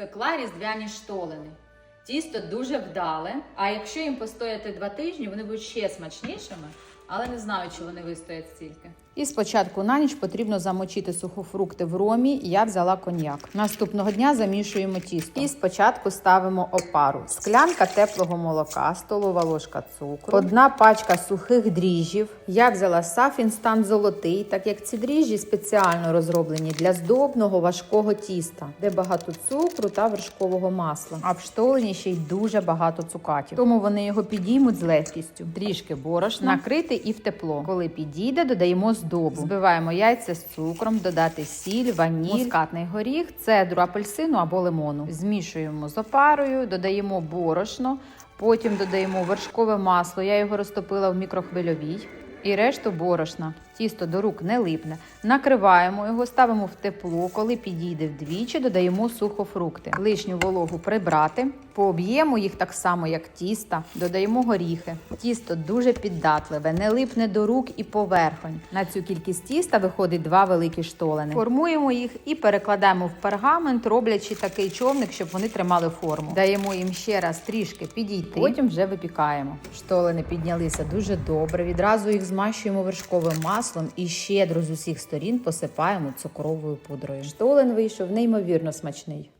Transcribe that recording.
Спекла різдвяні штолени. Тісто дуже вдале, а якщо їм постояти два тижні, вони будуть ще смачнішими, але не знаю, чи вони вистоять стільки. І спочатку на ніч потрібно замочити сухофрукти в ромі. Я взяла коньяк. Наступного дня замішуємо тісто. І спочатку ставимо опару: склянка теплого молока, столова ложка цукру, одна пачка сухих дріжджів. Я взяла сафінстан золотий, так як ці дріжджі спеціально розроблені для здобного важкого тіста, де багато цукру та вершкового масла. А в штолені ще й дуже багато цукатів. Тому вони його підіймуть з легкістю. Трішки борошна, накрити і в тепло. Коли підійде, додаємо здобу. Збиваємо яйця з цукром, додати сіль, ваніль, мускатний горіх, цедру апельсину або лимону. Змішуємо з опарою, додаємо борошно, потім додаємо вершкове масло. Я його розтопила в мікрохвильовій. І решту борошна. Тісто до рук не липне. Накриваємо його, ставимо в тепло. Коли підійде вдвічі, додаємо сухофрукти. Лишню вологу прибрати. По їх так само, як тіста. Додаємо горіхи. Тісто дуже піддатливе, не липне до рук і поверхонь. На цю кількість тіста виходить два великі штолени. Формуємо їх і перекладаємо в пергамент, роблячи такий човник, щоб вони тримали форму. Даємо їм ще раз трішки підійти. Потім вже випікаємо. Штолени піднялися дуже добре. Відразу їх змащуємо вершковим маслом і щедро з усіх сторін посипаємо цукровою пудрою. Штолен вийшов неймовірно смачний.